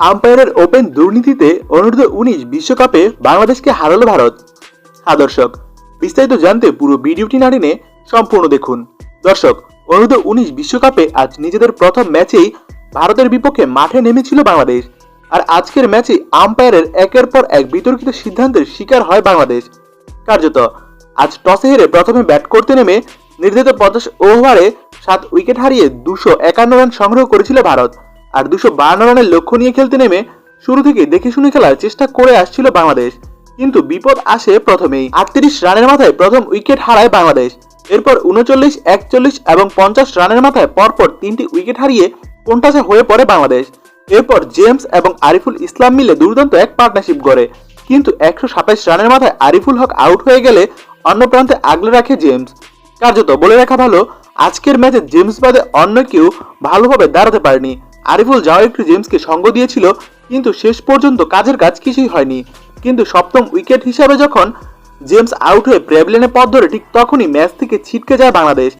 আম্পায়ারের open দুর্নীতিতে অনূর্ধ্ব উনিশ বিশ্বকাপে বাংলাদেশকে হারালো ভারত। হ্যাঁ দর্শক, বিস্তারিত জানতে পুরো ভিডিওটি না টেনে সম্পূর্ণ দেখুন। দর্শক অনূর্ধ্ব উনিশ বিশ্বকাপে আজ নিজেদের প্রথম ম্যাচেই ভারতের বিপক্ষে মাঠে নেমেছিল বাংলাদেশ। আর আজকের ম্যাচে আম্পায়ারের একের পর এক বিতর্কিত সিদ্ধান্তের শিকার হয় বাংলাদেশ। কার্যত, আজ টসে হেরে প্রথমে ব্যাট করতে নেমে নির্ধারিত পঞ্চাশ ওভারে সাত উইকেট হারিয়ে দুশো একান্ন রান সংগ্রহ করেছিল ভারত। আর দুশো বান্ন রানের লক্ষ্য নিয়ে খেলতে নেমে শুরু থেকে দেখে শুনে খেলার চেষ্টা করে আসছিল বাংলাদেশ। কিন্তু বিপদ আসে প্রথমেই। আটত্রিশ রানের মাথায় প্রথম উইকেট হারায় বাংলাদেশ। এরপর উনচল্লিশ, একচল্লিশ এবং পঞ্চাশ রানের মাথায় পরপর তিনটি উইকেট হারিয়ে কোনটাসে হয়ে পড়ে বাংলাদেশ। এরপর জেমস এবং আরিফুল ইসলাম মিলে দুর্দান্ত এক পার্টনারশিপ গড়ে। কিন্তু একশো সাতাইশ রানের মাথায় আরিফুল হক আউট হয়ে গেলে অন্য প্রান্তে আগলে রাখে জেমস। কার্যত বলে রাখা ভালো, আজকের ম্যাচে জেমস বাদে অন্য কেউ ভালোভাবে দাঁড়াতে পারেনি। আরিফুল যাও একটু জেমসকে সঙ্গ দিয়েছিল, কিন্তু শেষ পর্যন্ত কাজের কাজ কিছুই হয়নি। কিন্তু সপ্তম উইকেট হিসাবে যখন জেমস আউট হয়ে প্রেবলেনে পথ ধরে ঠিক তখনই ম্যাচ থেকে ছিটকে যায় বাংলাদেশ।